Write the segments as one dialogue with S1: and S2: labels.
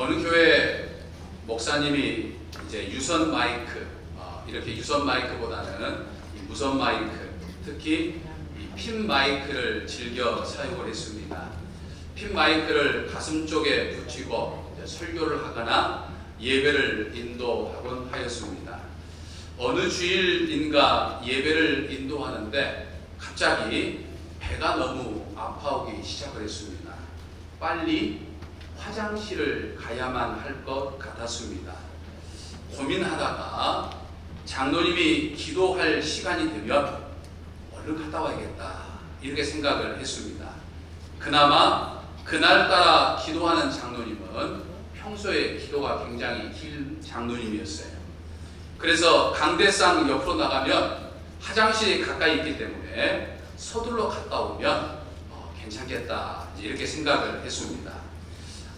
S1: 어느 교회 목사님이 이제 유선 마이크 어, 이렇게 유선 마이크보다는 이 무선 마이크 특히 이핀 마이크를 즐겨 사용을 했습니다. 핀 마이크를 가슴 쪽에 붙이고 설교를 하거나 예배를 인도하곤 하였습니다. 어느 주일인가 예배를 인도하는데 갑자기 배가 너무 아파오기 시작을 했습니다. 빨리 화장실을 가야만 할 것 같았습니다. 고민하다가 장로님이 기도할 시간이 되면 얼른 갔다 와야겠다 이렇게 생각을 했습니다. 그나마 그날따라 기도하는 장로님은 평소에 기도가 굉장히 길 장로님이었어요. 그래서 강대상 옆으로 나가면 화장실이 가까이 있기 때문에 서둘러 갔다 오면 어, 괜찮겠다 이렇게 생각을 했습니다.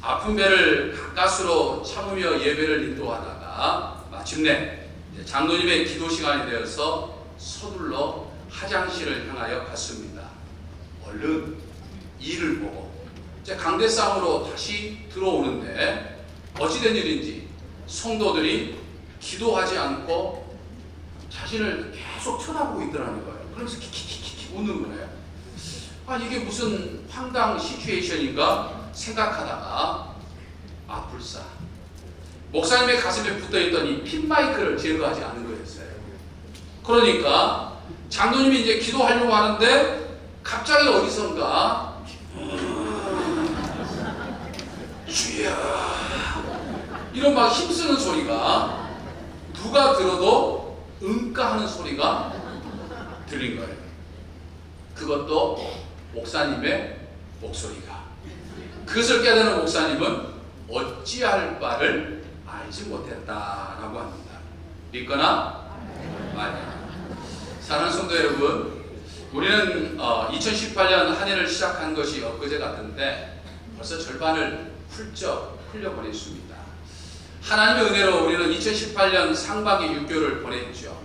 S1: 아픈 배를 가까스로 참으며 예배를 인도하다가 마침내 장로님의 기도 시간이 되어서 서둘러 화장실을 향하여 갔습니다. 얼른 일을 보고 이제 강대상으로 다시 들어오는데 어찌된 일인지 성도들이 기도하지 않고 자신을 계속 쳐다보고 있더라는 거예요. 그러면서 키키키키 웃는 거예요. 아 이게 무슨 황당 시츄에이션인가 생각하다가 아 불사 목사님의 가슴에 붙어있던 이 핀마이크를 제거하지 않은 거였어요. 그러니까 장로님이 이제 기도하려고 하는데 갑자기 어디선가 주야 이런 막 힘쓰는 소리가 누가 들어도 응가 하는 소리가 들린 거예요. 그것도 목사님의 목소리가. 그것을 깨달은 목사님은 어찌할 바를 알지 못했다라고 합니다. 믿거나 말거나. 사랑하는 성도 여러분, 우리는 2018년 한 해를 시작한 것이 엊그제 같은데 벌써 절반을 훌쩍 흘려보냈습니다. 하나님의 은혜로 우리는 2018년 상반기 6개월을 보냈죠.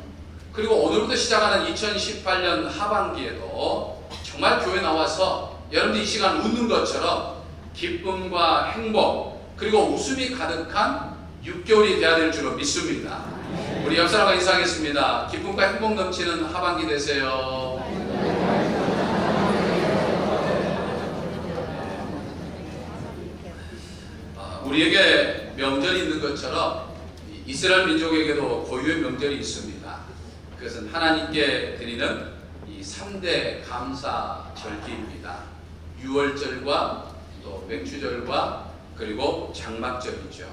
S1: 그리고 오늘부터 시작하는 2018년 하반기에도 정말 교회 나와서 여러분들 이 시간 웃는 것처럼 기쁨과 행복 그리고 웃음이 가득한 6개월이 되어야 될 줄로 믿습니다. 우리 옆 사람과 인사하겠습니다. 기쁨과 행복 넘치는 하반기 되세요. 아, 우리에게 명절이 있는 것처럼 이 이스라엘 민족에게도 고유의 명절이 있습니다. 그것은 하나님께 드리는 이 3대 감사 절기입니다. 유월절과 또 맹추절과 그리고 장막절이죠.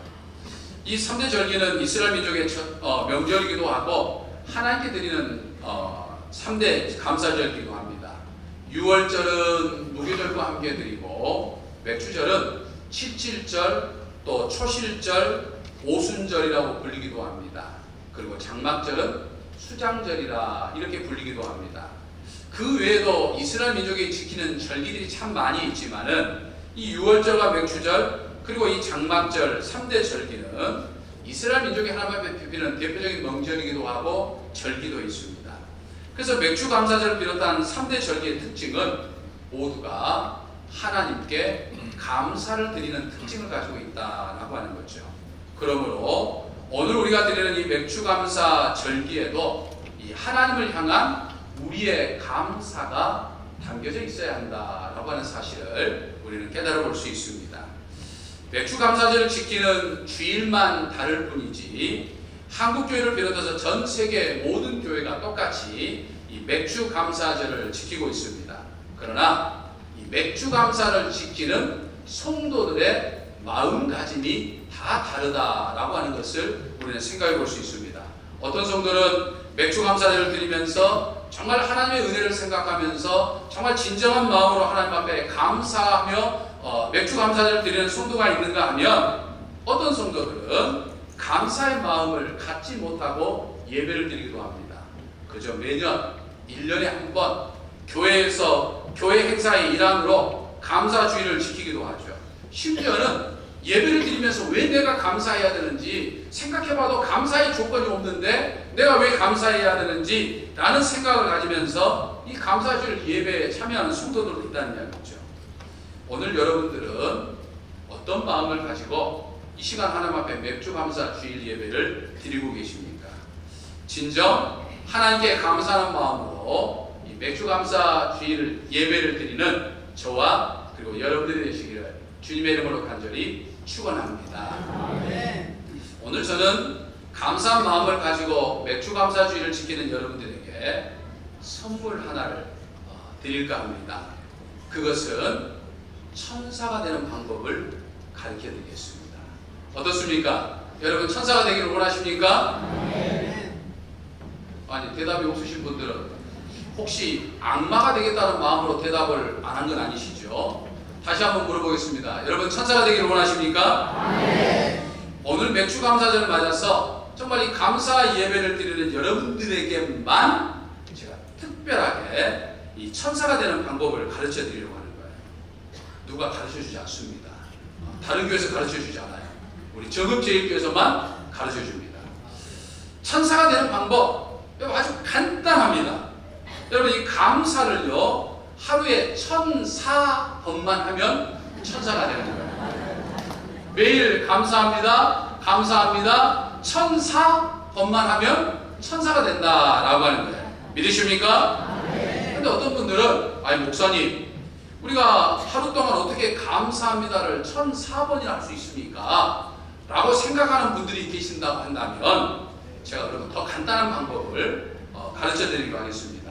S1: 이 3대 절기는 이스라엘 민족의 첫, 어, 명절이기도 하고 하나님께 드리는 어, 3대 감사절기도 합니다. 유월절은 무교절과 함께 드리고 맥추절은 칠칠절 또 초실절 오순절이라고 불리기도 합니다. 그리고 장막절은 수장절이라 이렇게 불리기도 합니다. 그 외에도 이스라엘 민족이 지키는 절기들이 참 많이 있지만은 이 유월절과 맥추절 그리고 이 장막절 3대 절기는 이스라엘 민족이 하나님 앞에 비비는 대표적인 명절이기도 하고 절기도 있습니다. 그래서 맥주 감사절을 비롯한 3대 절기의 특징은 모두가 하나님께 감사를 드리는 특징을 가지고 있다라고 하는 거죠. 그러므로 오늘 우리가 드리는 이 맥주 감사 절기에도 이 하나님을 향한 우리의 감사가 담겨져 있어야 한다라고 하는 사실을 우리는 깨달아 볼 수 있습니다. 맥주 감사절을 지키는 주일만 다를 뿐이지 한국 교회를 비롯해서 전 세계 모든 교회가 똑같이 이 맥주 감사절을 지키고 있습니다. 그러나 이 맥주 감사를 지키는 성도들의 마음가짐이 다 다르다라고 하는 것을 우리는 생각해 볼 수 있습니다. 어떤 성도는 맥주 감사절을 드리면서 정말 하나님의 은혜를 생각하면서 정말 진정한 마음으로 하나님 앞에 감사하며 어, 맥주 감사절을 드리는 성도가 있는가 하면 어떤 성도들은 감사의 마음을 갖지 못하고 예배를 드리기도 합니다. 그저 매년 1년에 한 번 교회에서 교회 행사의 일환으로 감사주의를 지키기도 하죠. 심지어는 예배를 드리면서 왜 내가 감사해야 되는지 생각해봐도 감사의 조건이 없는데 내가 왜 감사해야 되는지 라는 생각을 가지면서 이 감사주일 예배에 참여하는 성도들도 있다는 이야기죠. 오늘 여러분들은 어떤 마음을 가지고 이 시간 하나님 앞에 맥주 감사 주일 예배를 드리고 계십니까? 진정 하나님께 감사하는 마음으로 이 맥주 감사 주일 예배를 드리는 저와 그리고 여러분들이 되시기를 주님의 이름으로 간절히 축원합니다. 오늘 저는 감사한 마음을 가지고 맥주 감사 주일을 지키는 여러분들에게 선물 하나를 어, 드릴까 합니다. 그것은 천사가 되는 방법을 가르쳐 드리겠습니다. 어떻습니까? 여러분 천사가 되기를 원하십니까? 아니 대답이 없으신 분들은 혹시 악마가 되겠다는 마음으로 대답을 안 한 건 아니시죠? 다시 한번 물어보겠습니다. 여러분 천사가 되기를 원하십니까? 오늘 맥주 감사절을 맞아서 정말 이 감사 예배를 드리는 여러분들에게만 제가 특별하게 이 천사가 되는 방법을 가르쳐 드리려고 하는 거예요. 누가 가르쳐 주지 않습니다. 어, 다른 교회에서 가르쳐 주지 않아요. 우리 정읍제일교에서만 가르쳐 줍니다. 천사가 되는 방법 아주 간단합니다. 여러분 이 감사를요 하루에 천사 번만 하면 천사가 되는 거예요. 매일 감사합니다, 감사합니다, 천사 번만 하면 천사가 된다라고 하는 거예요. 믿으십니까? 근데 어떤 분들은 아니 목사님 우리가 하루 동안 어떻게 감사합니다를 천사 번이나 할 수 있습니까? 라고 생각하는 분들이 계신다고 한다면 제가 그러면 더 간단한 방법을 어, 가르쳐 드리기로 하겠습니다.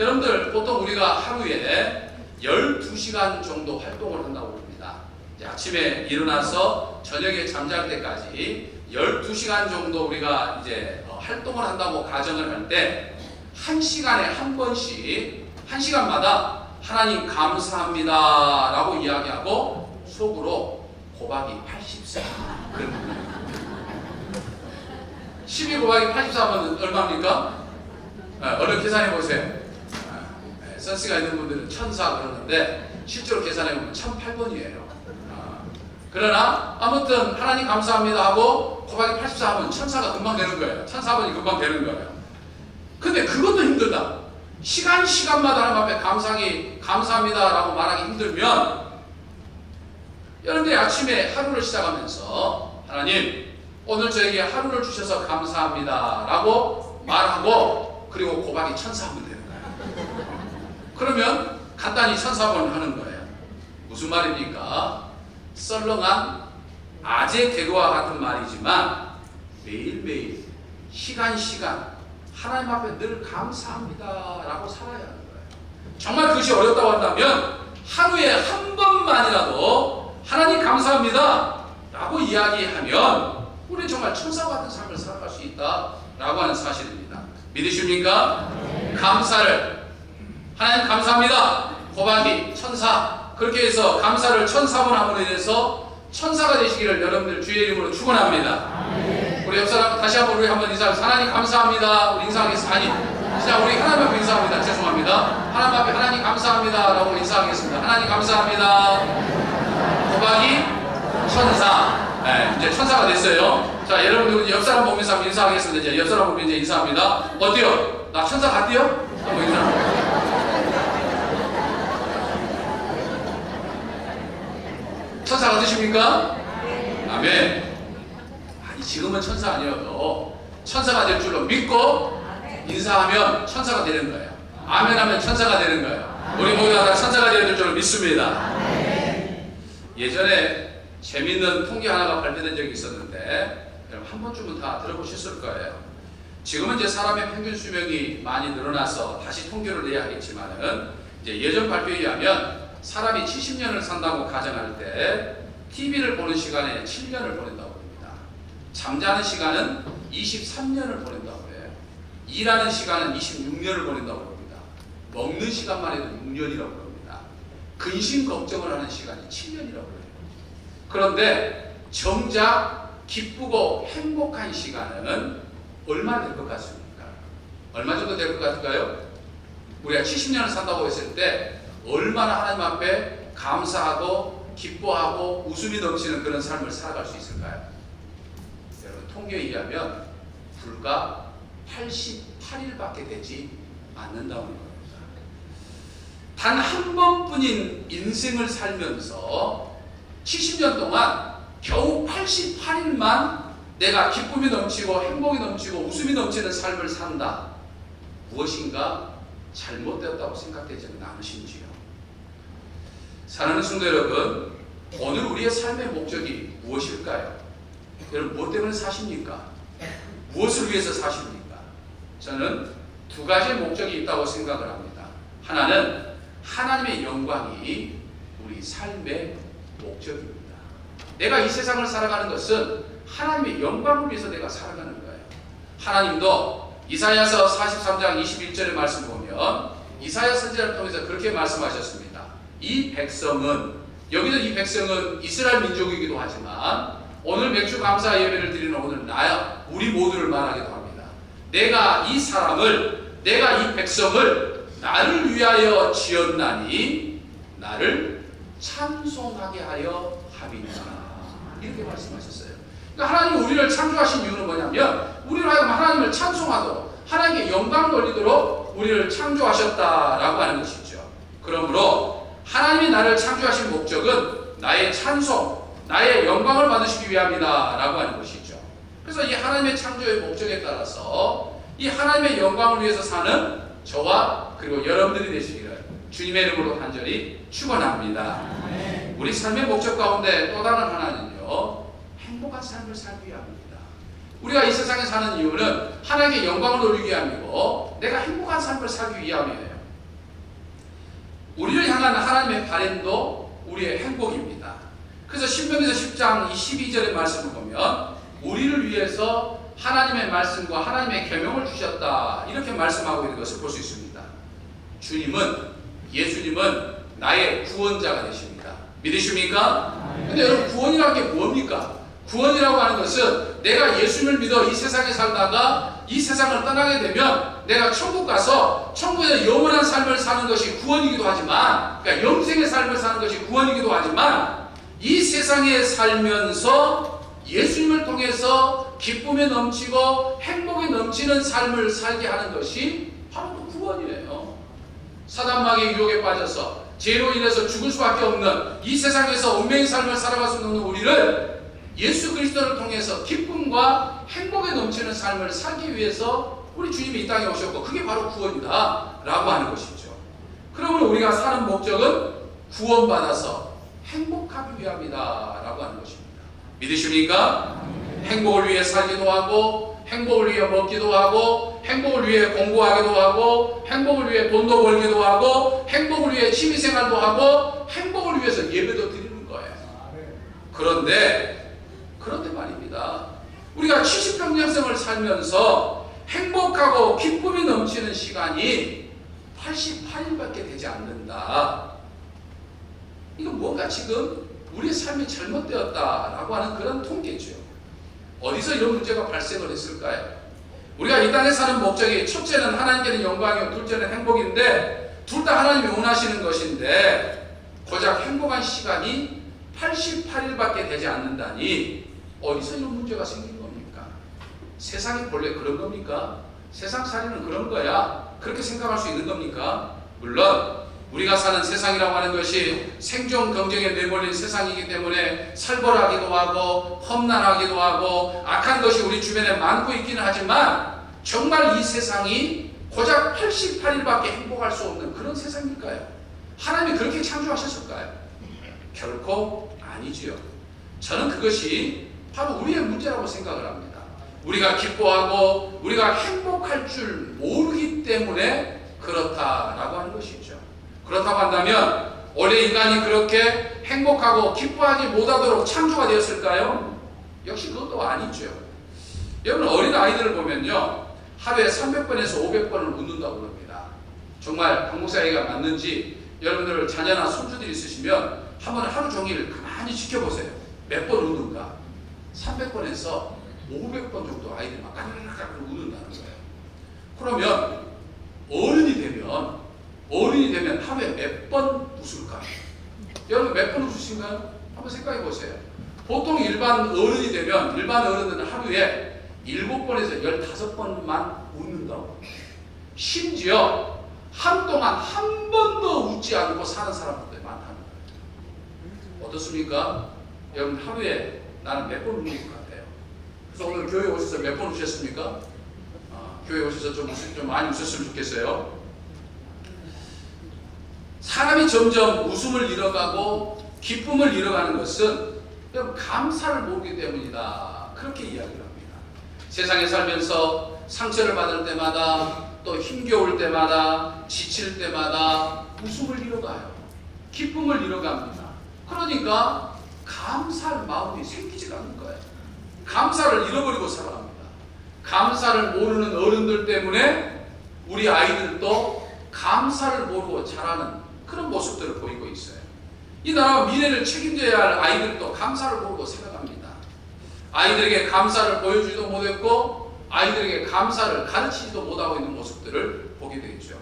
S1: 여러분들 보통 우리가 하루에 12시간 정도 활동을 한다고. 이제 아침에 일어나서 저녁에 잠잘 때까지 12시간 정도 우리가 이제 어, 활동을 한다고 가정을 할때한 시간에 한 번씩 한 시간마다 하나님 감사합니다 라고 이야기하고 속으로 고박이 84 그런 분들 12 곱하기 84면 얼마입니까? 네, 얼른 계산해 보세요. 네, 센스가 있는 분들은 천사 그러는데 실제로 계산해 보면 1008번이에요. 그러나 아무튼 하나님 감사합니다 하고 곱하기 84 하면 천사가 금방 되는 거예요. 1004번이 금방 되는 거예요. 근데 그것도 힘들다. 시간 시간마다 하나님 앞에 감상이 감사합니다라고 말하기 힘들면 여러분들이 아침에 하루를 시작하면서 하나님 오늘 저에게 하루를 주셔서 감사합니다라고 말하고 그리고 되는 거예요. 그러면 간단히 천사번 하는 거예요. 무슨 말입니까? 썰렁한 아재 개그와 같은 말이지만 매일매일 시간 시간 하나님 앞에 늘 감사합니다 라고 살아야 하는 거예요. 정말 그것이 어렵다고 한다면 하루에 한 번만이라도 하나님 감사합니다 라고 이야기하면 우리 정말 천사 같은 삶을 살아갈 수 있다 라고 하는 사실입니다. 믿으십니까? 감사를 하나님 감사합니다. 곱하기 천사 그렇게 해서 감사를 천사분 함으로 인해서 천사가 되시기를 여러분들 주의 이름으로 축원합니다. 우리 옆 사람 다시 한번 우리 한번 인사하겠습니다. 하나님 감사합니다. 우리 인사하겠습니다. 아니, 자 우리 하나님 앞에 인사합니다. 죄송합니다. 하나님 앞에 하나님 감사합니다라고 인사하겠습니다. 하나님 감사합니다. 곱하기 천사. 네, 이제 천사가 됐어요. 자, 여러분들 옆 사람 보면서 한번 인사하겠습니다. 이제 옆 사람 보면 이제 인사합니다. 어때요? 나 천사 같대요? 한번 인사. 천사 같으십니까? 아멘. 아니 지금은 천사 아니어도 천사가 될 줄로 믿고 인사하면 천사가 되는 거예요. 아멘 하면 천사가 되는 거예요. 우리 모두 다 천사가 되는 줄로 믿습니다. 예전에 재밌는 통계 하나가 발표된 적이 있었는데 여러분 한 번쯤은 다 들어보셨을 거예요. 지금은 이제 사람의 평균 수명이 많이 늘어나서 다시 통계를 내야 하겠지만은 이제 예전 발표에 의하면 사람이 70년을 산다고 가정할 때 TV를 보는 시간에 7년을 보낸다고 합니다. 잠자는 시간은 23년을 보낸다고 해요. 일하는 시간은 26년을 보낸다고 합니다. 먹는 시간만 해도 6년이라고 합니다. 근심 걱정을 하는 시간이 7년이라고 해요. 그런데 정작 기쁘고 행복한 시간은 얼마 될 것 같습니까? 얼마 정도 될 것 같을까요? 우리가 70년을 산다고 했을 때 얼마나 하나님 앞에 감사하고 기뻐하고 웃음이 넘치는 그런 삶을 살아갈 수 있을까요? 여러분 통계에 의하면 불과 88일밖에 되지 않는다는 겁니다. 단 한 번뿐인 인생을 살면서 70년 동안 겨우 88일만 내가 기쁨이 넘치고 행복이 넘치고 웃음이 넘치는 삶을 산다. 무엇인가 잘못되었다고 생각되지는 않으신지요? 사랑하는 성도 여러분, 오늘 우리의 삶의 목적이 무엇일까요? 여러분, 무엇 때문에 사십니까? 무엇을 위해서 사십니까? 저는 두 가지의 목적이 있다고 생각을 합니다. 하나는 하나님의 영광이 우리 삶의 목적입니다. 내가 이 세상을 살아가는 것은 하나님의 영광을 위해서 내가 살아가는 거예요. 하나님도 이사야서 43장 21절의 말씀 보면 이사야 선지자를 통해서 그렇게 말씀하셨습니다. 이 백성은 여기서 이 백성은 이스라엘 민족이기도 하지만 오늘 맥주 감사 예배를 드리는 오늘 나야 우리 모두를 말하기도 합니다. 내가 이 사람을 내가 이 백성을 나를 위하여 지었나니 나를 찬송하게 하려 함이니라 이렇게 말씀하셨어요. 그러니까 하나님 우리를 창조하신 이유는 뭐냐면 우리를 하여금 하나님을 찬송하도록 하나님께 영광 돌리도록 우리를 창조하셨다라고 하는 것이죠. 그러므로 하나님이 나를 창조하신 목적은 나의 찬송, 나의 영광을 받으시기 위함이다 라고 하는 것이죠. 그래서 이 하나님의 창조의 목적에 따라서 이 하나님의 영광을 위해서 사는 저와 그리고 여러분들이 되시기를 주님의 이름으로 간절히 축원합니다. 우리 삶의 목적 가운데 또 다른 하나는요 행복한 삶을 살기 위함입니다. 우리가 이 세상에 사는 이유는 하나님의 영광을 돌리기 위함이고 내가 행복한 삶을 살기 위함이에요. 우리를 향한 하나님의 바램도 우리의 행복입니다. 그래서 신명기서 10장 12절의 말씀을 보면 우리를 위해서 하나님의 말씀과 하나님의 계명을 주셨다 이렇게 말씀하고 있는 것을 볼 수 있습니다. 주님은 예수님은 나의 구원자가 되십니다. 믿으십니까? 근데 여러분 구원이라는 게 뭡니까? 구원이라고 하는 것은 내가 예수님을 믿어 이 세상에 살다가 이 세상을 떠나게 되면 내가 천국 가서 천국에서 영원한 삶을 사는 것이 구원이기도 하지만 그러니까 영생의 삶을 사는 것이 구원이기도 하지만 이 세상에 살면서 예수님을 통해서 기쁨에 넘치고 행복에 넘치는 삶을 살게 하는 것이 바로 그 구원이에요. 사단마귀의 유혹에 빠져서 죄로 인해서 죽을 수밖에 없는 이 세상에서 운명의 삶을 살아갈 수 없는 우리를 예수 그리스도를 통해서 기쁨과 행복에 넘치는 삶을 살기 위해서 우리 주님이 이 땅에 오셨고 그게 바로 구원이다 라고 하는 것이죠. 그러면 우리가 사는 목적은 구원받아서 행복하기 위함이다 라고 하는 것입니다. 믿으십니까? 행복을 위해 살기도 하고 행복을 위해 먹기도 하고 행복을 위해 공부하기도 하고 행복을 위해 돈도 벌기도 하고 행복을 위해 취미생활도 하고 행복을 위해서 예배도 드리는 거예요. 그런데 그런데 말입니다. 우리가 70평년생을 살면서 행복하고 기쁨이 넘치는 시간이 88일밖에 되지 않는다. 이거 뭔가 지금 우리의 삶이 잘못되었다라고 하는 그런 통계죠. 어디서 이런 문제가 발생을 했을까요? 우리가 이 땅에 사는 목적이 첫째는 하나님께는 영광이고 둘째는 행복인데 둘 다 하나님이 원하시는 것인데 고작 행복한 시간이 88일밖에 되지 않는다니 어디서 이런 문제가 생긴? 세상이 본래 그런 겁니까? 세상 살이는 그런 거야. 그렇게 생각할 수 있는 겁니까? 물론 우리가 사는 세상이라고 하는 것이 생존 경쟁에 내몰린 세상이기 때문에 살벌하기도 하고 험난하기도 하고 악한 것이 우리 주변에 많고 있기는 하지만 정말 이 세상이 고작 88일밖에 행복할 수 없는 그런 세상일까요? 하나님이 그렇게 창조하셨을까요? 결코 아니지요. 저는 그것이 바로 우리의 문제라고 생각을 합니다. 우리가 기뻐하고 우리가 행복할 줄 모르기 때문에 그렇다라고 하는 것이죠. 그렇다고 한다면 원래 인간이 그렇게 행복하고 기뻐하지 못하도록 창조가 되었을까요? 역시 그것도 아니죠. 여러분 어린 아이들을 보면요 하루에 300번에서 500번을 웃는다고 그럽니다. 정말 한국사 얘기가 맞는지 여러분들 자녀나 손주들이 있으시면 한번 하루 종일 가만히 지켜보세요. 몇 번 웃는가? 300번에서 500번 정도 아이들이 막 까르르까르르 웃는다는 거예요. 그러면 어른이 되면 어른이 되면 하루에 몇 번 웃을까? 여러분 몇 번 웃으신가요? 한번 생각해 보세요. 보통 일반 어른이 되면 일반 어른들은 하루에 7번에서 15번만 웃는다고. 심지어 한동안 한 번도 웃지 않고 사는 사람들이 많다는 거예요. 어떻습니까? 여러분 하루에 나는 몇번 같아요. 그래서 오늘 교회 오셔서 몇번 우셨습니까? 어, 교회 오셔서 좀, 웃- 좀 많이 웃었으면 좋겠어요. 사람이 점점 웃음을 잃어가고 기쁨을 잃어가는 것은 감사를 모르기 때문이다. 그렇게 이야기를 합니다. 세상에 살면서 상처를 받을 때마다 또 힘겨울 때마다 지칠 때마다 웃음을 잃어가요. 기쁨을 잃어갑니다. 그러니까 감사할 마음이 생기지가 않는 거예요. 감사를 잃어버리고 살아갑니다. 감사를 모르는 어른들 때문에 우리 아이들도 감사를 모르고 자라는 그런 모습들을 보이고 있어요. 이 나라 미래를 책임져야 할 아이들도 감사를 모르고 살아갑니다. 아이들에게 감사를 보여주지도 못했고 아이들에게 감사를 가르치지도 못하고 있는 모습들을 보게 되죠.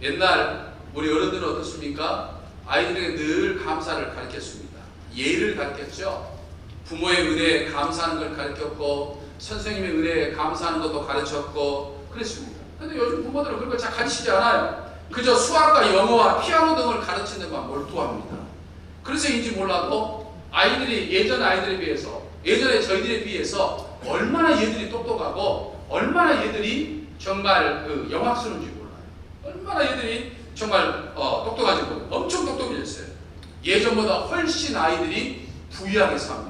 S1: 옛날 우리 어른들은 어떻습니까? 아이들에게 늘 감사를 가르쳤습니다. 예를 가르쳤죠. 부모의 은혜에 감사하는 걸 가르쳤고 선생님의 은혜에 감사하는 것도 가르쳤고 그랬습니다. 근데 요즘 부모들은 그런 걸잘 가르치지 않아요. 그저 수학과 영어와 피아노 등을 가르치는 것만 몰두합니다. 그래서인지 몰라도 아이들이 예전 아이들에 비해서 예전에 저희들에 비해서 얼마나 얘들이 똑똑하고 얼마나 얘들이 정말 그 영악스러운지 몰라요. 얼마나 얘들이 정말 어, 몰라요. 엄청 똑똑해졌어요. 예전보다 훨씬 아이들이 부유하게 삽니다.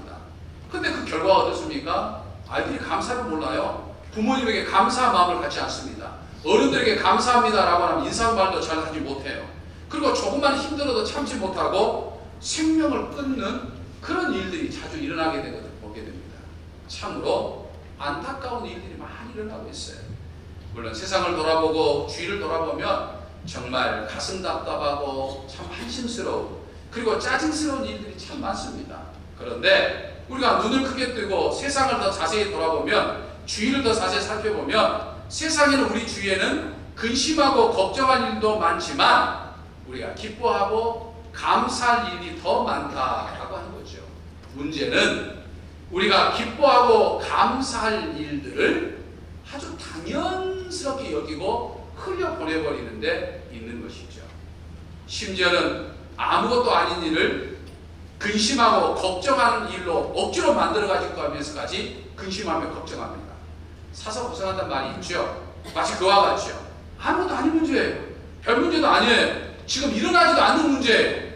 S1: 근데 그 결과가 어떻습니까? 아이들이 감사를 몰라요. 부모님에게 감사한 마음을 갖지 않습니다. 어른들에게 감사합니다라고 하면 인사말도 잘 하지 못해요. 그리고 조금만 힘들어도 참지 못하고 생명을 끊는 그런 일들이 자주 일어나게 되거든 보게 됩니다. 참으로 안타까운 일들이 많이 일어나고 있어요. 물론 세상을 돌아보고 주위를 돌아보면 정말 가슴 답답하고 참 한심스러운 그리고 짜증스러운 일들이 참 많습니다. 그런데 우리가 눈을 크게 뜨고 세상을 더 자세히 돌아보면 주위를 더 자세히 살펴보면 세상에는 우리 주위에는 근심하고 걱정할 일도 많지만 우리가 기뻐하고 감사할 일이 더 많다라고 하는 거죠. 문제는 우리가 기뻐하고 감사할 일들을 아주 당연스럽게 여기고 흘려 보내버리는데 있는 것이죠. 심지어는 아무것도 아닌 일을 근심하고 걱정하는 일로 억지로 만들어가지고 하면서까지 근심하며 걱정합니다. 사서 고생한다는 말이 있죠. 마치 그와 같죠. 아무것도 아닌 문제예요. 별 문제도 아니에요. 지금 일어나지도 않는 문제예요.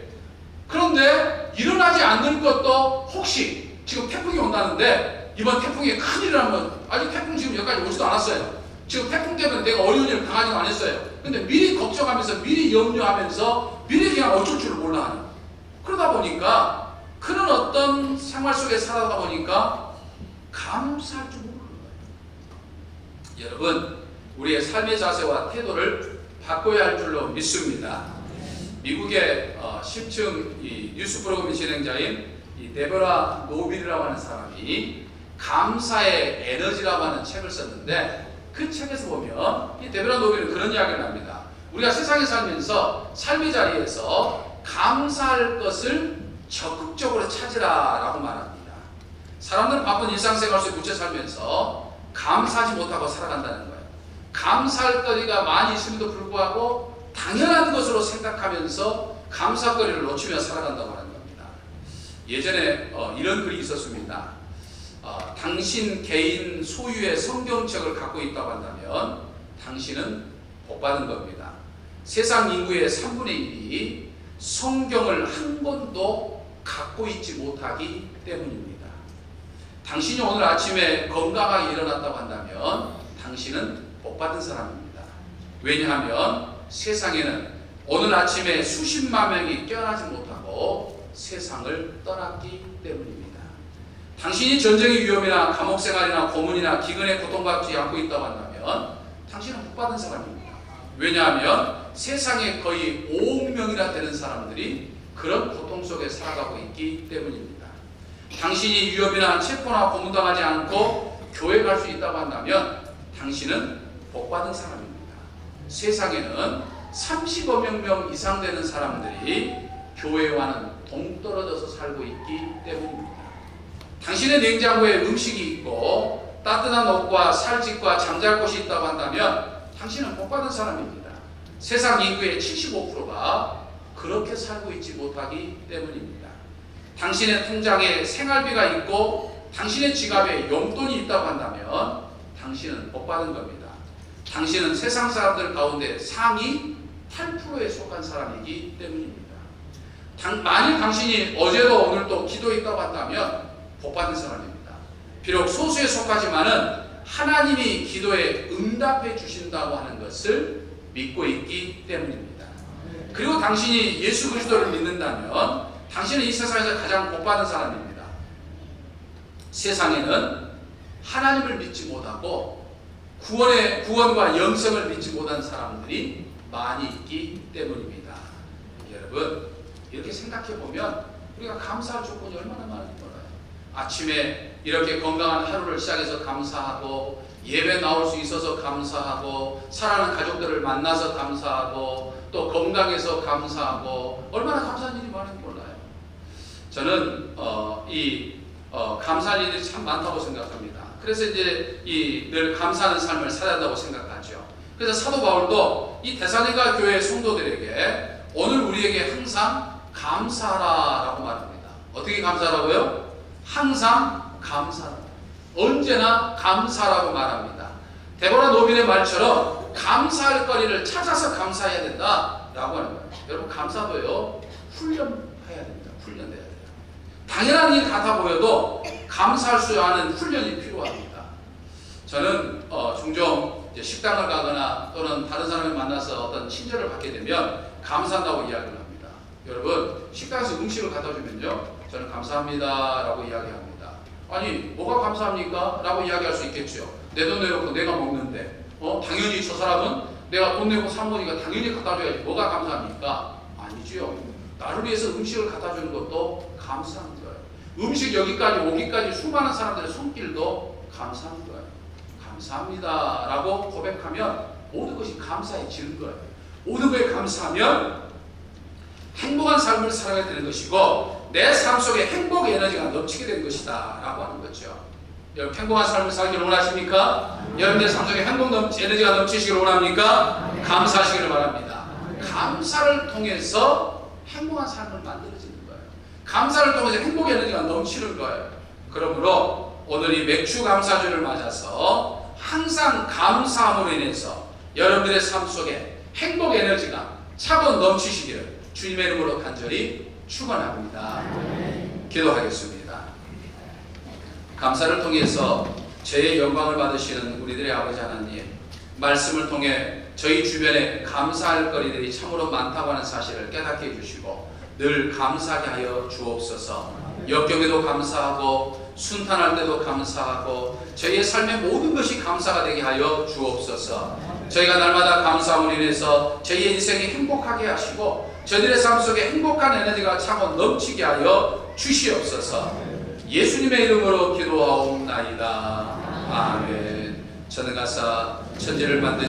S1: 그런데 일어나지 않는 것도 혹시 지금 태풍이 온다는데 이번 태풍에 큰일 나면 아직 태풍 지금 여기까지 오지도 않았어요. 지금 태풍 때문에 내가 어려운 일을 당하지도 않았어요. 근데 미리 걱정하면서 미리 염려하면서 미리 그냥 어쩔 줄을 몰라 하는 그러다 보니까 그런 어떤 생활 속에 살아다 보니까 감사할 줄 모르는 거예요. 여러분, 우리의 삶의 자세와 태도를 바꿔야 할 줄로 믿습니다. 미국의 어, 10층 이 뉴스 프로그램 진행자인 이 데보라 노빌이라고 하는 사람이 감사의 에너지라고 하는 책을 썼는데 그 책에서 보면 이 데보라 노빌은 그런 이야기를 합니다. 우리가 세상에 살면서 삶의 자리에서 감사할 것을 적극적으로 찾으라라고 말합니다. 사람들은 바쁜 일상생활 속에 묻혀 살면서 감사하지 못하고 살아간다는 거예요. 감사할 거리가 많이 있음에도 불구하고 당연한 것으로 생각하면서 감사거리를 놓치며 살아간다고 하는 겁니다. 예전에 어, 이런 글이 있었습니다. 어, 당신 개인 소유의 성경책을 갖고 있다고 한다면 당신은 복받은 겁니다. 세상 인구의 3분의 1이 성경을 한 권도 갖고 있지 못하기 때문입니다. 당신이 오늘 아침에 건강하게 일어났다고 한다면 당신은 복받은 사람입니다. 왜냐하면 세상에는 오늘 아침에 수십만 명이 깨어나지 못하고 세상을 떠났기 때문입니다. 당신이 전쟁의 위험이나 감옥 생활이나 고문이나 기근에 고통받지 않고 있다고 한다면 당신은 복받은 사람입니다. 왜냐하면 세상에 거의 5억 명이나 되는 사람들이 그런 고통 속에 살아가고 있기 때문입니다. 당신이 위협이나 체포나 고문당하지 않고 교회 갈 수 있다고 한다면 당신은 복받은 사람입니다. 세상에는 30억 명 이상 되는 사람들이 교회와는 동떨어져서 살고 있기 때문입니다. 당신의 냉장고에 음식이 있고 따뜻한 옷과 살집과 잠잘 곳이 있다고 한다면 당신은 복받은 사람입니다. 세상 인구의 75%가 그렇게 살고 있지 못하기 때문입니다. 당신의 통장에 생활비가 있고 당신의 지갑에 용돈이 있다고 한다면 당신은 복 받은 겁니다. 당신은 세상 사람들 가운데 상위 8%에 속한 사람이기 때문입니다. 당- 만일 당신이 어제도 오늘도 기도했다고 한다면 복 받은 사람입니다. 비록 소수에 속하지만은 하나님이 기도에 응답해 주신다고 하는 것을 믿고 있기 때문입니다. 그리고 당신이 예수 그리스도를 믿는다면 당신은 이 세상에서 가장 복 받은 사람입니다. 세상에는 하나님을 믿지 못하고 구원의 구원과 영생을 믿지 못한 사람들이 많이 있기 때문입니다. 여러분 이렇게 생각해 보면 우리가 감사할 조건이 얼마나 많은지 몰라요. 아침에 이렇게 건강한 하루를 시작해서 감사하고 예배 나올 수 있어서 감사하고 사랑하는 가족들을 만나서 감사하고 또 건강해서 감사하고 얼마나 감사한 일이 많은지 몰라요. 저는 어, 이 어, 감사할 일이 참 많다고 생각합니다. 그래서 이제 이 늘 감사하는 삶을 살아야 한다고 생각하죠. 그래서 사도 바울도 이 데살리가 교회 성도들에게 오늘 우리에게 항상 감사하라라고 말합니다. 어떻게 감사라고요? 항상 감사라. 언제나 감사라고 말합니다. 데보라 노빈의 말처럼 감사할 거리를 찾아서 감사해야 된다라고 하는 거예요. 여러분 감사도요 훈련해야 됩니다. 훈련돼야 돼요. 당연한 일 같아 보여도 감사할 수 있는 훈련이 필요합니다. 저는 어, 종종 식당을 가거나 또는 다른 사람을 만나서 어떤 친절을 받게 되면 감사한다고 이야기를 합니다. 여러분 식당에서 음식을 갖다 주면요, 저는 감사합니다라고 이야기합니다. 아니 뭐가 감사합니까? 라고 이야기할 수 있겠죠. 내 돈 내놓고 내가 먹는데, 어 당연히 저 사람은 내가 돈 내고 산 거니까 당연히 갖다 줘야지. 뭐가 감사합니까? 아니지요. 나를 위해서 음식을 갖다 주는 것도 감사한 거예요. 음식 여기까지 오기까지 수많은 사람들의 손길도 감사한 거예요. 감사합니다 라고 고백하면 모든 것이 감사해지는 거예요. 모든 것에 감사하면 행복한 삶을 살아야 되는 것이고 내 삶 속에 행복 에너지가 넘치게 되는 것이다 라고 하는 거죠. 여러분 행복한 삶을 살기를 원하십니까? 여러분의 삶 속에 행복 넘치, 에너지가 넘치시기를 원합니까? 감사하시기를 바랍니다. 감사를 통해서 행복한 삶을 만들어지는 거예요. 감사를 통해서 행복 에너지가 넘치는 거예요. 그러므로 오늘 이 맥주 감사주를 맞아서 항상 감사함으로 인해서 여러분들의 삶 속에 행복 에너지가 차고 넘치시기를 주님의 이름으로 간절히 축원합니다. 기도하겠습니다. 감사를 통해서 죄의 영광을 받으시는 우리들의 아버지 하나님 말씀을 통해 저희 주변에 감사할 거리들이 참으로 많다고 하는 사실을 깨닫게 해주시고 늘 감사하게 하여 주옵소서 역경에도 감사하고 순탄할 때도 감사하고 저희의 삶의 모든 것이 감사가 되게 하여 주옵소서 저희가 날마다 감사함으로 인해서 저희의 인생이 행복하게 하시고 저희들의 삶 속에 행복한 에너지가 차고 넘치게 하여 주시옵소서. 예수님의 이름으로 기도하옵나이다. 아멘. 전능하사 천지를 만든